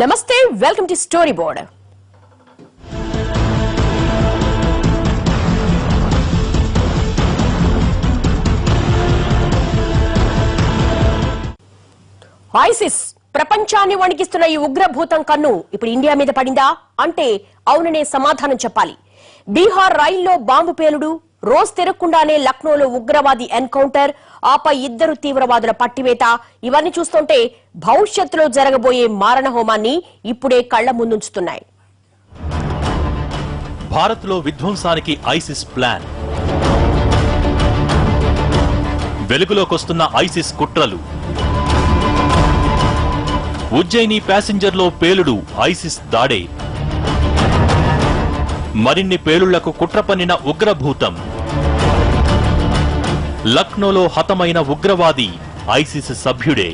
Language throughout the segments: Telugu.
నమస్తే welcome to story board. ISIS ప్రపంచాన్ని వణికిస్తున్న ఈ ఉగ్రభూతం కన్ను ఇప్పుడు ఇండియా మీద పడిందా? అంటే అవుననే సమాధానం చెప్పాలి. బీహార్ రైల్లో బాంబు పేలుడు రోజ్ తిరగకుండానే లక్నోలో ఉగ్రవాది ఎన్కౌంటర్ ఆపై ఇద్దరు తీవ్రవాదుల పట్టివేత. ఇవన్నీ చూస్తుంటే భవిష్యత్తులో జరగబోయే మారణ హోమాన్ని ఇప్పుడే కళ్ళ ముందుంచుతున్నాయి. భారత్లో విధ్వంసానికి ఐసిస్ ప్లాన్. వెలుగులోకొస్తున్న ఐసిస్ కుట్రలు. ఉజ్జయిని ప్యాసింజర్లో పేలుడు ఐసిస్ దాడే. మరిన్ని పేలుళ్ళకు కుట్ర పన్నిన ఉగ్రభూతం. లక్నోలో హతమైన ఉగ్రవాది ఐసిస్ సభ్యుడే.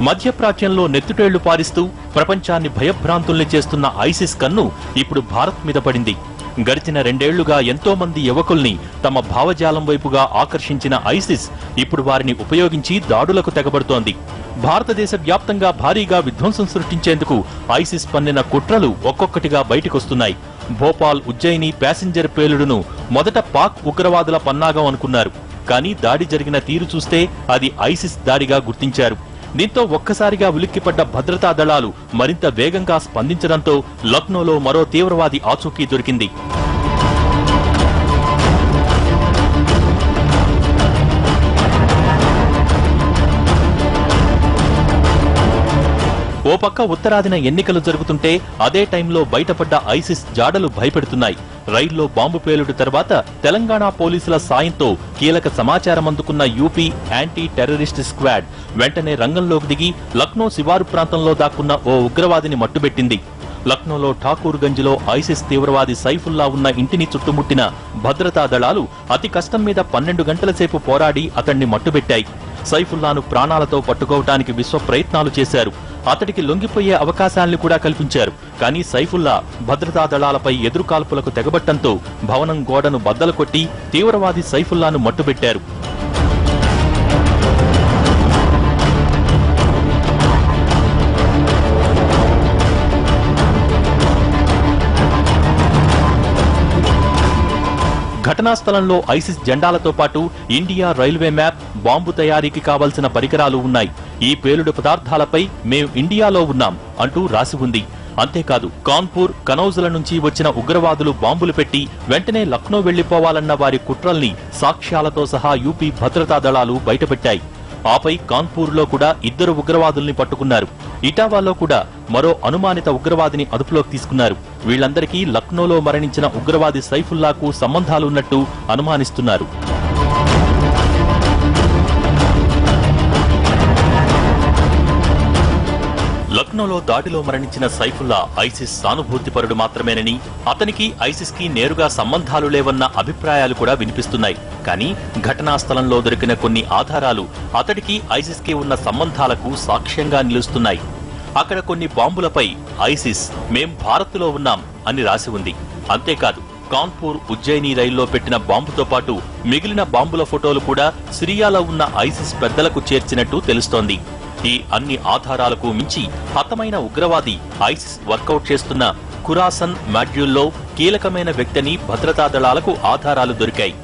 మధ్యప్రాచ్యంలో నెత్తుటేళ్ళు పారిస్తూ ప్రపంచాన్ని భయభ్రాంతుల్ని చేస్తున్న ఐసిస్ కన్ను ఇప్పుడు భారత్ మీద పడింది. గడిచిన రెండేళ్ళుగా ఎంతో మంది యువకుల్ని తమ భావజాలం వైపుగా ఆకర్షించిన ఐసిస్ ఇప్పుడు వారిని ఉపయోగించి దాడులకు తెగబడుతోంది. భారతదేశ వ్యాప్తంగా భారీగా విధ్వంసం సృష్టించేందుకు ఐసిస్ పన్నిన కుట్రలు ఒక్కొక్కటిగా బయటకొస్తున్నాయి. భోపాల్ ఉజ్జయిని ప్యాసింజర్ పేలుడును మొదట పాక్ ఉగ్రవాదుల పన్నాగం అనుకున్నారు. కానీ దాడి జరిగిన తీరు చూస్తే అది ఐసిస్ దాడిగా గుర్తించారు. దీంతో ఒక్కసారిగా ఉలిక్కిపడ్డ భద్రతా దళాలు మరింత వేగంగా స్పందించడంతో లక్నోలో మరో తీవ్రవాది ఆచూకీ దొరికింది. ఓ పక్క ఉత్తరాదిన ఎన్నికలు జరుగుతుంటే అదే టైంలో బయటపడ్డ ఐసిస్ జాడలు భయపెడుతున్నాయి. రైల్లో బాంబు పేలుడు తర్వాత తెలంగాణ పోలీసుల సాయంతో కీలక సమాచారం అందుకున్న యూపీ యాంటీ టెర్రరిస్ట్ స్క్వాడ్ వెంటనే రంగంలోకి దిగి లక్నో శివారు ప్రాంతంలో దాక్కున్న ఓ ఉగ్రవాదిని మట్టుబెట్టింది. లక్నోలో ఠాకూర్ గంజ్లో ఐసిస్ తీవ్రవాది సైఫుల్లా ఉన్న ఇంటిని చుట్టుముట్టిన భద్రతా దళాలు అతి కష్టం మీద పన్నెండు గంటల సేపు పోరాడి అతన్ని మట్టుబెట్టాయి. సైఫుల్లాను ప్రాణాలతో పట్టుకోవటానికి విశ్వ ప్రయత్నాలు చేశారు. అతడికి లొంగిపోయే అవకాశాన్ని కూడా కల్పించారు. కానీ సైఫుల్లా భద్రతా దళాలపై ఎదురుకాల్పులకు తెగబట్టంతో భవనం గోడను బద్దలు కొట్టి తీవ్రవాది సైఫుల్లాను మట్టుబెట్టారు. ఘటనా స్థలంలో ఐసిస్ జెండాలతో పాటు ఇండియా రైల్వే మ్యాప్ బాంబు తయారీకి కావలసిన పరికరాలు ఉన్నాయి. ఈ పేలుడు పదార్థాలపై మేం ఇండియాలో ఉన్నాం అంటూ రాసి ఉంది. అంతేకాదు కాన్పూర్ కనౌజుల నుంచి వచ్చిన ఉగ్రవాదులు బాంబులు పెట్టి వెంటనే లక్నో వెళ్ళిపోవాలన్న వారి కుట్రల్ని సాక్ష్యాలతో సహా యూపీ భద్రతా దళాలు బయటపెట్టాయి. ఆపై కాన్పూర్లో కూడా ఇద్దరు ఉగ్రవాదుల్ని పట్టుకున్నారు. ఇటావాలో కూడా మరో అనుమానిత ఉగ్రవాదిని అదుపులోకి తీసుకున్నారు. వీళ్ళందరికీ లక్నోలో మరణించిన ఉగ్రవాది సైఫుల్లాకు సంబంధాలున్నట్టు అనుమానిస్తున్నారు. లక్నోలో దాడిలో మరణించిన సైఫుల్లా ఐసిస్ సానుభూతిపరుడు మాత్రమేనని అతనికి ఐసిస్కి నేరుగా సంబంధాలు లేవన్న అభిప్రాయాలు కూడా వినిపిస్తున్నాయి. కానీ ఘటనా స్థలంలో దొరికిన కొన్ని ఆధారాలు అతడికి ఐసిస్కి ఉన్న సంబంధాలకు సాక్ష్యంగా నిలుస్తున్నాయి. అక్కడ కొన్ని బాంబులపై ఐసిస్ మేం భారత్లో ఉన్నాం అని రాసి ఉంది. అంతేకాదు కాన్పూర్ ఉజ్జయిని రైల్లో పెట్టిన బాంబుతో పాటు మిగిలిన బాంబుల ఫోటోలు కూడా సిరియాలో ఉన్న ఐసిస్ పెద్దలకు చేర్చినట్టు తెలుస్తోంది. ఈ అన్ని ఆధారాలకు మించి హతమైన ఉగ్రవాది ఐసిస్ వర్కౌట్ చేస్తున్న ఖురాసన్ మాడ్యూల్లో కీలకమైన వ్యక్తిని భద్రతా దళాలకు ఆధారాలు దొరికాయి.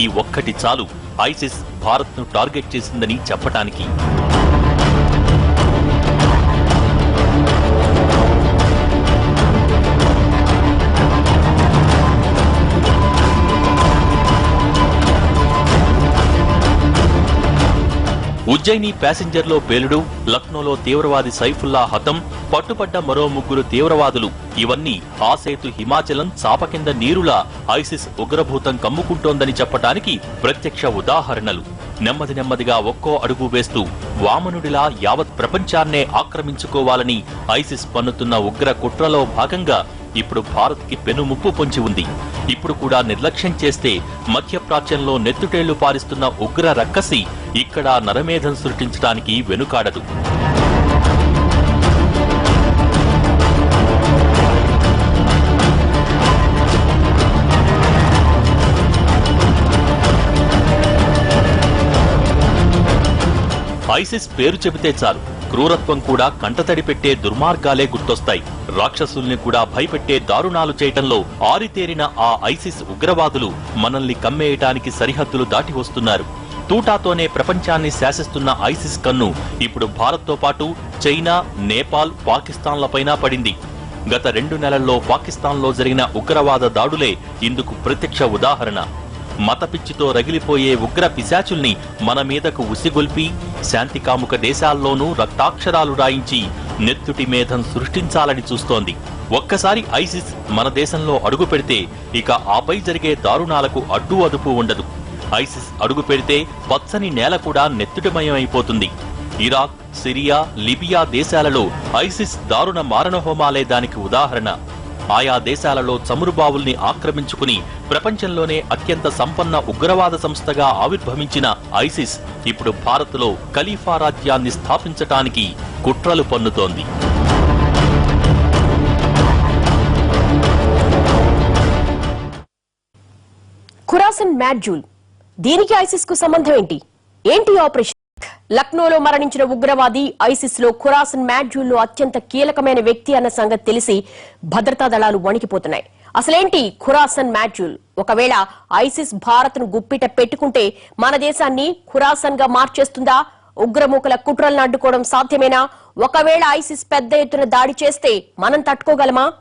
ఈ ఒక్కటి చాలు ఐసిస్ భారత్ను టార్గెట్ చేసిందని చెప్పటానికి. ఉజ్జయిని ప్యాసింజర్లో పేలుడు లక్నోలో తీవ్రవాది సైఫుల్లా హతం పట్టుపడ్డ మరో ముగ్గురు తీవ్రవాదులు. ఇవన్నీ ఆ సేతు హిమాచలం చాప కింద నీరులా ఐసిస్ ఉగ్రభూతం కమ్ముకుంటోందని చెప్పటానికి ప్రత్యక్ష ఉదాహరణలు. నెమ్మది నెమ్మదిగా ఒక్కో అడుగు వేస్తూ వామనుడిలా యావత్ ప్రపంచాన్నే ఆక్రమించుకోవాలని ఐసిస్ పన్నుతున్న ఉగ్ర కుట్రలో భాగంగా ఇప్పుడు భారత్కి పెనుముప్పు పొంచి ఉంది. ఇప్పుడు కూడా నిర్లక్ష్యం చేస్తే మధ్యప్రాచ్యంలో నెత్తుటేళ్ళు పారిస్తున్న ఉగ్ర రక్కసి ఇక్కడ నరమేధం సృష్టించడానికి వెనుకాడదు. ఐసిస్ పేరు చెబితే చాలు. క్రూరత్వం కూడా కంటతడి పెట్టే దుర్మార్గాలే గుర్తొస్తాయి. రాక్షసుల్ని కూడా భయపెట్టే దారుణాలు చేయటంలో ఆరితేరిన ఆ ఐసిస్ ఉగ్రవాదులు మనల్ని కమ్మేయటానికి సరిహద్దులు దాటి వస్తున్నారు. తూటాతోనే ప్రపంచాన్ని శాసిస్తున్న ఐసిస్ కన్ను ఇప్పుడు భారత్తో పాటు చైనా నేపాల్ పాకిస్తాన్లపైన పడింది. గత రెండు నెలల్లో పాకిస్తాన్లో జరిగిన ఉగ్రవాద దాడులే ఇందుకు ప్రత్యక్ష ఉదాహరణ. మతపిచ్చితో రగిలిపోయే ఉగ్ర పిశాచుల్ని మన మీదకు ఉసిగొల్పి శాంతికాముక దేశాల్లోనూ రక్తాక్షరాలు రాయించి నెత్తుటి మేధం సృష్టించాలని చూస్తోంది. ఒక్కసారి ఐసిస్ మన దేశంలో అడుగు పెడితే ఇక ఆపై జరిగే దారుణాలకు అడ్డు అదుపు ఉండదు. ఐసిస్ అడుగు పెడితే పచ్చని నేల కూడా నెత్తుటమయమైపోతుంది. అయిపోతుంది ఇరాక్ సిరియా లిబియా దేశాలలో ఐసిస్ దారుణ మారణహోమాలే దానికి ఉదాహరణ. ఆయా దేశాలలో చమురు బావుల్ని ఆక్రమించుకుని ప్రపంచంలోనే అత్యంత సంపన్న ఉగ్రవాద సంస్థగా ఆవిర్భవించిన ఐసిస్ ఇప్పుడు భారత్లో ఖలీఫా రాజ్యాన్ని స్థాపించటానికి కుట్రలు పన్నుతోంది. ఖురాసన్ మ్యాడ్జూల్ దీనికి ఐసిస్కు సంబంధం ఏంటి? ఏంటి ఆపరేషన్? లక్నోలో మరణించిన ఉగ్రవాది ఐసిస్లో ఖురాసన్ మాడ్యూల్లో అత్యంత కీలకమైన వ్యక్తి అన్న సంగతి తెలిసి భద్రతా దళాలు వణికిపోతున్నాయి. అసలేంటి ఖురాసన్ మాడ్యూల్? ఒకవేళ ఐసిస్ భారత్ను గుప్పిట పెట్టుకుంటే మన దేశాన్ని ఖురాసన్గా మార్చేస్తుందా? ఉగ్రమూకల కుట్రలను అడ్డుకోవడం సాధ్యమేనా? ఒకవేళ ఐసిస్ పెద్ద ఎత్తున దాడి చేస్తే మనం తట్టుకోగలమా?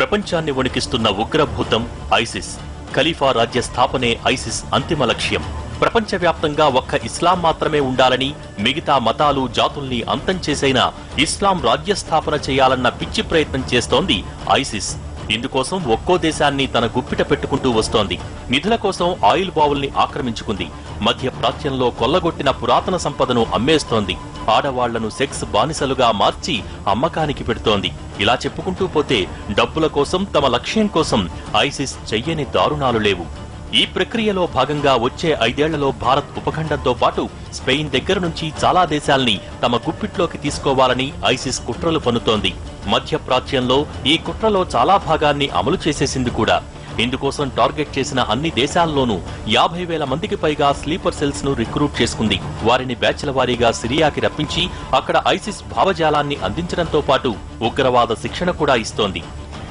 ప్రపంచాన్ని వణికిస్తున్న ఉగ్రభూతం ఐసిస్. ఖలీఫా రాజ్య స్థాపనే ఐసిస్ అంతిమ లక్ష్యం. ప్రపంచవ్యాప్తంగా ఒక్క ఇస్లాం మాత్రమే ఉండాలని మిగతా మతాలు జాతుల్ని అంతం చేసైనా ఇస్లాం రాజ్య స్థాపన చేయాలన్న పిచ్చి ప్రయత్నం చేస్తోంది ఐసిస్. ఇందుకోసం ఒక్కో దేశాన్ని తన గుప్పిట పెట్టుకుంటూ వస్తోంది. నిధుల కోసం ఆయిల్ బావుల్ని ఆక్రమించుకుంది. మధ్య ప్రాచ్యంలో కొల్లగొట్టిన పురాతన సంపదను అమ్మేస్తోంది. ఆడవాళ్ళను సెక్స్ బానిసలుగా మార్చి అమ్మకానికి పెడుతోంది. ఇలా చెప్పుకుంటూ పోతే డబ్బుల కోసం తమ లక్ష్యం కోసం ఐసిస్ చెయ్యని దారుణాలు లేవు. ఈ ప్రక్రియలో భాగంగా వచ్చే ఐదేళ్ళలో భారత్ ఉపఖండంతో పాటు స్పెయిన్ దగ్గర నుంచి చాలా దేశాల్ని తమ గుప్పిట్లోకి తీసుకోవాలని ఐసిస్ కుట్రలు పన్నుతోంది. మధ్య ప్రాచ్యంలో ఈ కుట్రలో చాలా భాగాన్ని అమలు చేసేసింది కూడా. ఇందుకోసం టార్గెట్ చేసిన అన్ని దేశాల్లోనూ యాభై వేల మందికి పైగా స్లీపర్ సెల్స్ను రిక్రూట్ చేసుకుంది. వారిని బ్యాచ్ల వారీగా సిరియాకి రప్పించి అక్కడ ఐసిస్ భావజాలాన్ని అందించడంతో పాటు ఉగ్రవాద శిక్షణ కూడా ఇస్తోంది.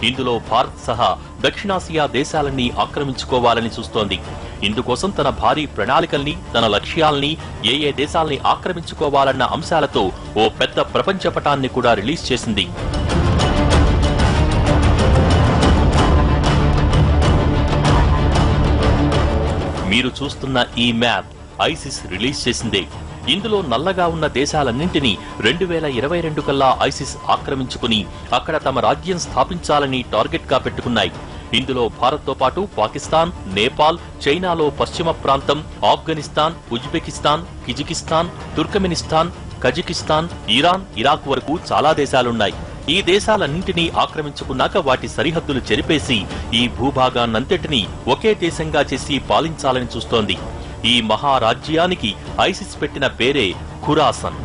ఇందులో భారత్ సహా దక్షిణాసియా దేశాలన్నీ ఆక్రమించుకోవాలని చూస్తోంది. ఇందుకోసం తన భారీ ప్రణాళికల్ని తన లక్ష్యాల్ని ఏ ఏ దేశాల్ని ఆక్రమించుకోవాలన్న అంశాలతో ఓ పెద్ద ప్రపంచ పటాన్ని కూడా రిలీజ్ చేసింది. మీరు చూస్తున్న ఈ మ్యాప్ ఐసిస్ రిలీజ్ చేసిందే. ఇందులో నల్లగా ఉన్న దేశాలన్నింటినీ రెండు వేల ఇరవై రెండు కల్లా ఐసిస్ ఆక్రమించుకుని అక్కడ తమ రాజ్యం స్థాపించాలని టార్గెట్గా పెట్టుకున్నాయి. ఇందులో భారత్తో పాటు పాకిస్తాన్ నేపాల్ చైనాలో పశ్చిమ ప్రాంతం Afghanistan Uzbekistan Kyrgyzstan Turkmenistan Kazakhstan Iran Iraq వరకు చాలా దేశాలున్నాయి. ఈ దేశాలన్నింటినీ ఆక్రమించుకున్నాక వాటి సరిహద్దులు చెరిపేసి ఈ భూభాగాన్నంతటినీ ఒకే దేశంగా చేసి పాలించాలని చూస్తోంది. ఈ మహారాజ్యానికి ఐసిస్ పెట్టిన పేరే ఖురాసన్.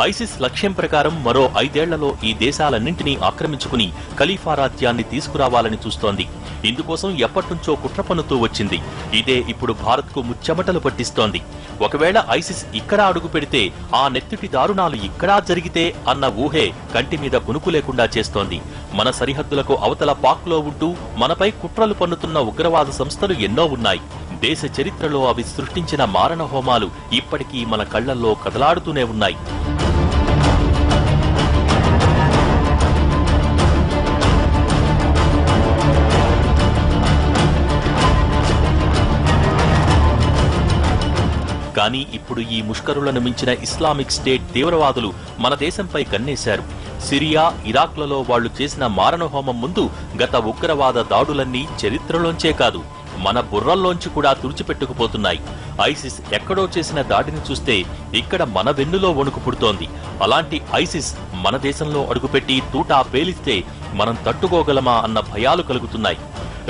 ఐసిస్ లక్ష్యం ప్రకారం మరో ఐదేళ్ళలో ఈ దేశాలన్నింటినీ ఆక్రమించుకుని ఖలీఫా రాజ్యాన్ని తీసుకురావాలని చూస్తోంది. ఇందుకోసం ఎప్పటినుంచో కుట్ర పన్నుతూ వచ్చింది. ఇదే ఇప్పుడు భారత్కు ముచ్చెమటలు పట్టిస్తోంది. ఒకవేళ ఐసిస్ ఇక్కడ అడుగు పెడితే ఆ నెత్తిటి దారుణాలు ఇక్కడా జరిగితే అన్న ఊహే కంటి మీద కునుకు లేకుండా చేస్తోంది. మన సరిహద్దులకు అవతల పాక్లో ఉంటూ మనపై కుట్రలు పన్నుతున్న ఉగ్రవాద సంస్థలు ఎన్నో ఉన్నాయి. దేశ చరిత్రలో అవి సృష్టించిన మారణ హోమాలు ఇప్పటికీ మన కళ్ళల్లో కదలాడుతూనే ఉన్నాయి. కానీ ఇప్పుడు ఈ ముష్కరులను మించిన ఇస్లామిక్ స్టేట్ తీవ్రవాదులు మన దేశంపై కన్నేశారు. సిరియా ఇరాక్లలో వాళ్ళు చేసిన మారణహోమం ముందు గత ఉగ్రవాద దాడులన్నీ చరిత్రలోంచే కాదు మన బుర్రల్లోంచి కూడా తుడిచిపెట్టుకుపోతున్నాయి. ఐసిస్ ఎక్కడో చేసిన దాడిని చూస్తే ఇక్కడ మన వెన్నులో వణుకు పుడుతోంది. అలాంటి ఐసిస్ మన దేశంలో అడుగుపెట్టి తూటా పేలిస్తే మనం తట్టుకోగలమా అన్న భయాలు కలుగుతున్నాయి.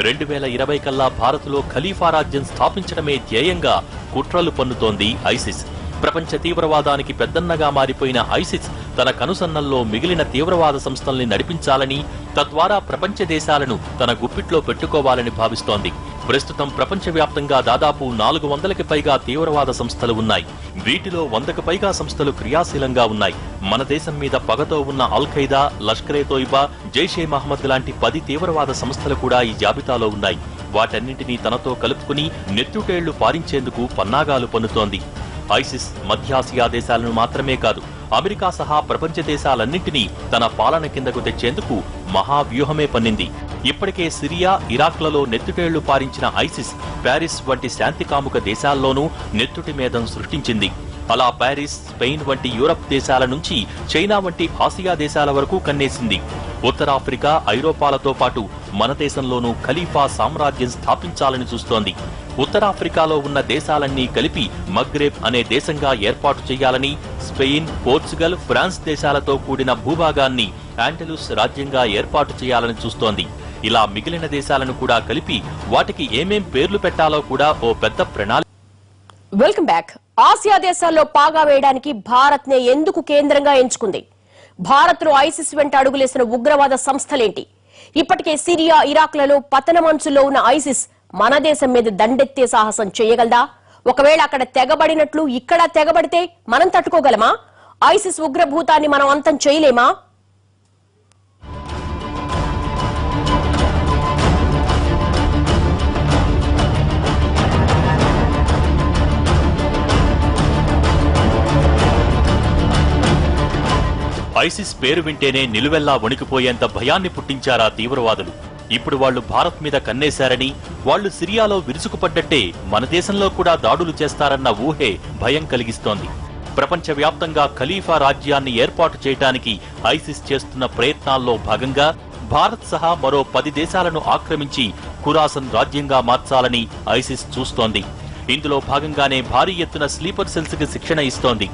రెండు వేల ఇరవై కల్లా భారత్లో ఖలీఫా రాజ్యం స్థాపించడమే ధ్యేయంగా కుట్రలు పన్నుతోంది ఐసిస్. ప్రపంచ తీవ్రవాదానికి పెద్దన్నగా మారిపోయిన ఐసిస్ తన కనుసన్నల్లో మిగిలిన తీవ్రవాద సంస్థల్ని నడిపించాలని తద్వారా ప్రపంచ దేశాలను తన గుప్పిట్లో పెట్టుకోవాలని భావిస్తోంది. ప్రస్తుతం ప్రపంచవ్యాప్తంగా దాదాపు నాలుగు వందలకి పైగా తీవ్రవాద సంస్థలు ఉన్నాయి. వీటిలో వందకు పైగా సంస్థలు క్రియాశీలంగా ఉన్నాయి. మన దేశం మీద పగతో ఉన్న అల్ ఖైదా లష్కరే తోయిబా జైషే మహమ్మద్ లాంటి పది తీవ్రవాద సంస్థలు కూడా ఈ జాబితాలో ఉన్నాయి. వాటన్నింటినీ తనతో కలుపుకుని నెత్తుటేళ్ళు పారించేందుకు పన్నాగాలు పన్నుతోంది. ఐసిస్ మధ్యాసియా దేశాలను మాత్రమే కాదు అమెరికా సహా ప్రపంచ దేశాలన్నింటినీ తన పాలన కిందకు తెచ్చేందుకు మహావ్యూహమే పన్నింది. ఇప్పటికే సిరియా ఇరాక్లలో నెత్తుటేళ్ళు పారించిన ఐసిస్ ప్యారిస్ వంటి శాంతి కాముక దేశాల్లోనూ నెత్తుటి మేధం సృష్టించింది. అలా ప్యారిస్ స్పెయిన్ వంటి యూరప్ దేశాల నుంచి చైనా వంటి ఆసియా దేశాల వరకు కన్నేసింది. ఉత్తరాఫ్రికా ఐరోపాలతో పాటు మన దేశంలోనూ ఖలీఫా సామ్రాజ్యం స్థాపించాలని చూస్తోంది. ఉత్తరాఫ్రికాలో ఉన్న దేశాలన్నీ కలిపి మగ్రేబ్ అనే దేశంగా ఏర్పాటు చేయాలని స్పెయిన్ పోర్చుగల్ ఫ్రాన్స్ దేశాలతో కూడిన భూభాగాన్ని ఆంటలూస్ రాజ్యంగా ఏర్పాటు చేయాలని చూస్తోంది. ఇలా మిగిలిన దేశాలను కూడా కలిపి వాటికి ఏమేం పేర్లు పెట్టాలో కూడా ఓ పెద్ద ప్రణాళిక వెల్కమ్ బ్యాక్ ఆసియా దేశాల్లో పాగా వేయడానికి భారత్ నే ఎందుకు కేంద్రంగా ఎంచుకుంది? భారత్లో ఐసిస్ వెంట అడుగులేసిన ఉగ్రవాద సంస్థలేంటి? ఇప్పటికే సిరియా ఇరాక్లలో పతనమంచులో ఉన్న ఐసిస్ మన దేశం మీద దండెత్తే సాహసం చేయగలదా? ఒకవేళ అక్కడ తెగబడినట్లు ఇక్కడ తెగబడితే మనం తట్టుకోగలమా? ఐసిస్ ఉగ్రభూతాన్ని మనం అంతం చేయలేమా? ఐసిస్ పేరు వింటేనే నిలువెల్లా వణికిపోయేంత భయాన్ని పుట్టించారా తీవ్రవాదులు? ఇప్పుడు వాళ్ళు భారత్ మీద కన్నేశారని వాళ్ళు సిరియాలో విరుచుకుపడ్డట్టే మన దేశంలో కూడా దాడులు చేస్తారన్న ఊహే భయం కలిగిస్తోంది. ప్రపంచవ్యాప్తంగా ఖలీఫా రాజ్యాన్ని ఏర్పాటు చేయడానికి ఐసిస్ చేస్తున్న ప్రయత్నాల్లో భాగంగా భారత్ సహా మరో పది దేశాలను ఆక్రమించి ఖురాసన్ రాజ్యంగా మార్చాలని ఐసిస్ చూస్తోంది. ఇందులో భాగంగానే భారీ ఎత్తున స్లీపర్ సెల్స్కి శిక్షణ ఇస్తోంది.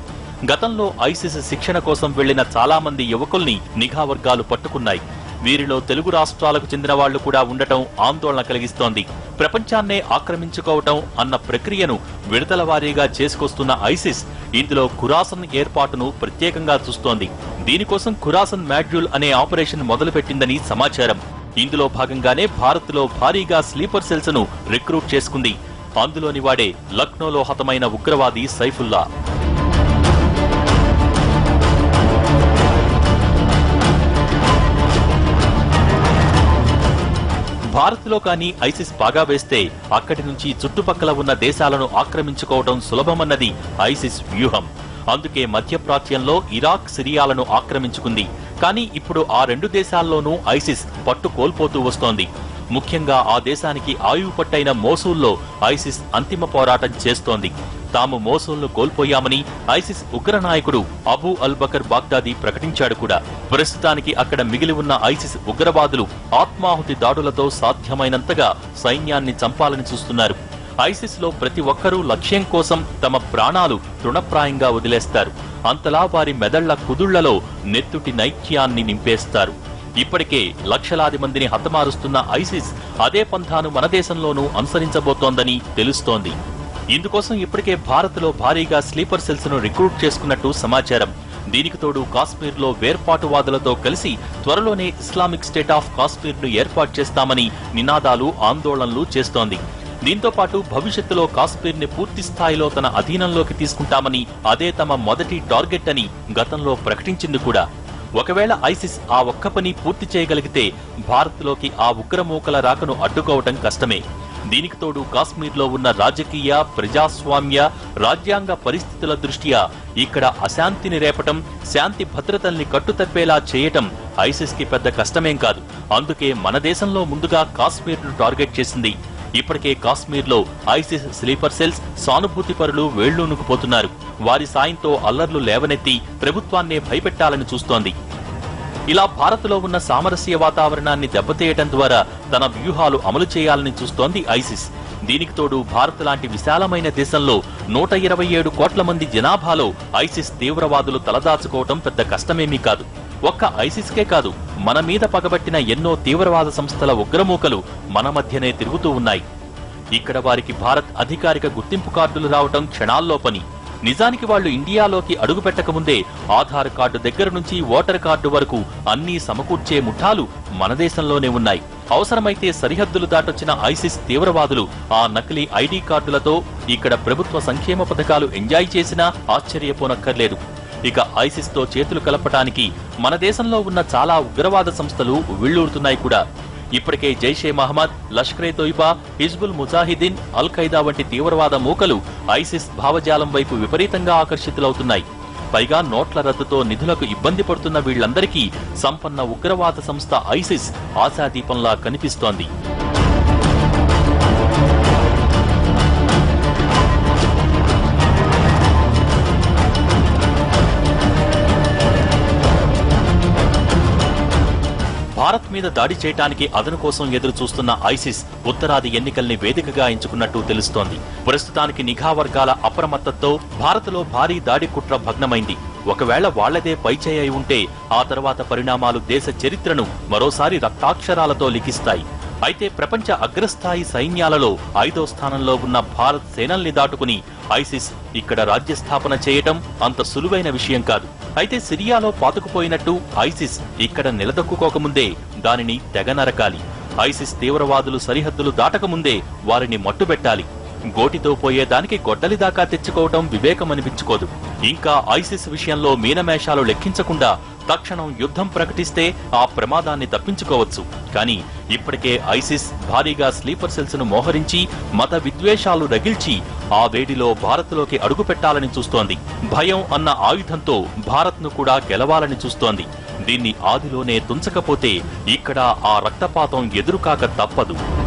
గతంలో ఐసిస్ శిక్షణ కోసం వెళ్ళిన చాలామంది యువకుల్ని నిఘా వర్గాలు పట్టుకున్నాయి. వీరిలో తెలుగు రాష్ట్రాలకు చెందిన వాళ్ళు కూడా ఉండటం ఆందోళన కలిగిస్తోంది. ప్రపంచాన్నే ఆక్రమించుకోవటం అన్న ప్రక్రియను విడతల వారీగా చేసుకొస్తున్న ఐసిస్ ఇందులో ఖురాసన్ ఏర్పాటును ప్రత్యేకంగా చూస్తోంది. దీనికోసం ఖురాసన్ మాడ్యూల్ అనే ఆపరేషన్ మొదలుపెట్టిందని సమాచారం. ఇందులో భాగంగానే భారత్లో భారీగా స్లీపర్ సెల్స్ను రిక్రూట్ చేసుకుంది. అందులోని వాడే లక్నోలో హతమైన ఉగ్రవాది సైఫుల్లా. భారత్లో కానీ ఐసిస్ బాగా వేస్తే అక్కడి నుంచి చుట్టుపక్కల ఉన్న దేశాలను ఆక్రమించుకోవడం సులభమన్నది ఐసిస్ వ్యూహం. అందుకే మధ్యప్రాచ్యంలో ఇరాక్ సిరియాలను ఆక్రమించుకుంది. కానీ ఇప్పుడు ఆ రెండు దేశాల్లోనూ ఐసిస్ పట్టు కోల్పోతూ వస్తోంది. ముఖ్యంగా ఆ దేశానికి ఆయువు పట్టైన మోసూల్లో ఐసిస్ అంతిమ పోరాటం చేస్తోంది. తాము మోసూల్ను కోల్పోయామని ఐసిస్ ఉగ్ర నాయకుడు అబూ అల్ బకర్ బాగ్దాది ప్రకటించాడు కూడా. ప్రస్తుతానికి అక్కడ మిగిలి ఉన్న ఐసిస్ ఉగ్రవాదులు ఆత్మాహుతి దాడులతో సాధ్యమైనంతగా సైన్యాన్ని చంపాలని చూస్తున్నారు. ఐసిస్లో ప్రతి ఒక్కరూ లక్ష్యం కోసం తమ ప్రాణాలు తృణప్రాయంగా వదిలేస్తారు. అంతలా వారి మెదళ్ళ కుదుళ్ళలో నెత్తుటి నైత్యాన్ని నింపేస్తారు. ఇప్పటికే లక్షలాది మందిని హతమారుస్తున్న ఐసిస్ అదే పంథాను మన దేశంలోనూ అనుసరించబోతోందని తెలుస్తోంది. ఇందుకోసం ఇప్పటికే భారత్లో భారీగా స్లీపర్ సెల్స్ను రిక్రూట్ చేసుకున్నట్టు సమాచారం. దీనికి తోడు కాశ్మీర్లో వేర్పాటువాదులతో కలిసి త్వరలోనే ఇస్లామిక్ స్టేట్ ఆఫ్ కాశ్మీర్ను ఏర్పాటు చేస్తామని నినాదాలు ఆందోళనలు చేస్తోంది. దీంతో పాటు భవిష్యత్తులో కాశ్మీర్ని పూర్తి స్థాయిలో తన అధీనంలోకి తీసుకుంటామని అదే తమ మొదటి టార్గెట్ అని గతంలో ప్రకటించింది కూడా. ఒకవేళ ఐసిస్ ఆ ఒక్క పని పూర్తి చేయగలిగితే భారత్లోకి ఆ ఉగ్రమూకల రాకను అడ్డుకోవటం కష్టమే. దీనికి తోడు కాశ్మీర్లో ఉన్న రాజకీయ ప్రజాస్వామ్య రాజ్యాంగ పరిస్థితుల దృష్ట్యా ఇక్కడ అశాంతిని రేపటం శాంతి భద్రతల్ని కట్టుతప్పేలా చేయటం ఐసిస్కి పెద్ద కష్టమేం కాదు. అందుకే మన దేశంలో ముందుగా కాశ్మీర్ను టార్గెట్ చేసింది. ఇప్పటికే కాశ్మీర్లో ఐసిస్ స్లీపర్ సెల్స్ సానుభూతి పరులు వేళ్ళూనుకుపోతున్నారు వారి సాయంతో అల్లర్లు లేవనెత్తి ప్రభుత్వాన్నే భయపెట్టాలని చూస్తోంది. ఇలా భారత్లో ఉన్న సామరస్య వాతావరణాన్ని దెబ్బతీయటం ద్వారా తన వ్యూహాలు అమలు చేయాలని చూస్తోంది ఐసిస్. దీనికి తోడు భారత్ లాంటి విశాలమైన దేశంలో నూట ఇరవై ఏడు కోట్ల మంది జనాభాలో ఐసిస్ తీవ్రవాదులు తలదాచుకోవటం పెద్ద కష్టమేమీ కాదు. ఒక్క ఐసిస్కే కాదు మన మీద పగబట్టిన ఎన్నో తీవ్రవాద సంస్థల ఉగ్రమూకలు మన మధ్యనే తిరుగుతూ ఉన్నాయి. ఇక్కడ వారికి భారత్ అధికారిక గుర్తింపు కార్డులు రావటం క్షణాల్లో పని నిజానికి వాళ్ళు ఇండియాలోకి అడుగుపెట్టక ముందే ఆధార్ కార్డు దగ్గర నుంచి ఓటర్ కార్డు వరకు అన్నీ సమకూర్చే ముఠాలు మన దేశంలోనే ఉన్నాయి. అవసరమైతే సరిహద్దులు దాటొచ్చిన ఐసిస్ తీవ్రవాదులు ఆ నకిలీ ఐడి కార్డులతో ఇక్కడ ప్రభుత్వ సంక్షేమ పథకాలు ఎంజాయ్ చేసినా ఆశ్చర్యపోనక్కర్లేదు. ఇక ఐసిస్తో చేతులు కలపటానికి మన దేశంలో ఉన్న చాలా ఉగ్రవాద సంస్థలు విళ్ళూరుతున్నాయి కూడా. ఇప్పటికే జైషే మహమ్మద్ లష్కరే తోయిబా హిజ్బుల్ ముజాహిదీన్ అల్ ఖైదా వంటి తీవ్రవాద మూకలు ఐసిస్ భావజాలం వైపు విపరీతంగా ఆకర్షితులవుతున్నాయి. పైగా నోట్ల రద్దుతో నిధులకు ఇబ్బంది పడుతున్న వీళ్ళందరికీ సంపన్న ఉగ్రవాద సంస్థ ఐసిస్ ఆశాదీపంలా కనిపిస్తోంది. భారత్ మీద దాడి చేయటానికి అదను కోసం ఎదురు చూస్తున్న ఐసిస్ ఉత్తరాది ఎన్నికల్ని వేదికగా ఎంచుకున్నట్టు తెలుస్తోంది. ప్రస్తుతానికి నిఘా వర్గాల అప్రమత్తతో భారత్లో భారీ దాడి కుట్ర భగ్నమైంది. ఒకవేళ వాళ్ళదే పైచేయి అయి ఉంటే ఆ తర్వాత పరిణామాలు దేశ చరిత్రను మరోసారి రక్తాక్షరాలతో లిఖిస్తాయి. అయితే ప్రపంచ అగ్రస్థాయి సైన్యాలలో ఐదో స్థానంలో ఉన్న భారత్ సేనల్ని దాటుకుని ఐసిస్ ఇక్కడ రాజ్యస్థాపన చేయటం అంత సులువైన విషయం కాదు. అయితే సిరియాలో పాతుకుపోయినట్టు ఐసిస్ ఇక్కడ నిలదొక్కుకోకముందే దానిని తెగ నరకాలి. ఐసిస్ తీవ్రవాదులు సరిహద్దులు దాటకముందే వారిని మట్టుబెట్టాలి. గోటితో పోయేదానికి గొడ్డలి దాకా తెచ్చుకోవటం వివేకమనిపించుకోదు. ఇంకా ఐసిస్ విషయంలో మీనమేషాలు లెక్కించకుండా తక్షణం యుద్ధం ప్రకటిస్తే ఆ ప్రమాదాన్ని తప్పించుకోవచ్చు. కానీ ఇప్పటికే ఐసిస్ భారీగా స్లీపర్ సెల్స్ను మోహరించి మత విద్వేషాలు రగిల్చి ఆ వేడిలో భారత్లోకి అడుగుపెట్టాలని చూస్తోంది. భయం అన్న ఆయుధంతో భారత్ను కూడా గెలవాలని చూస్తోంది. దీన్ని ఆదిలోనే తుంచకపోతే ఇక్కడ ఆ రక్తపాతం ఎదురుకాక తప్పదు.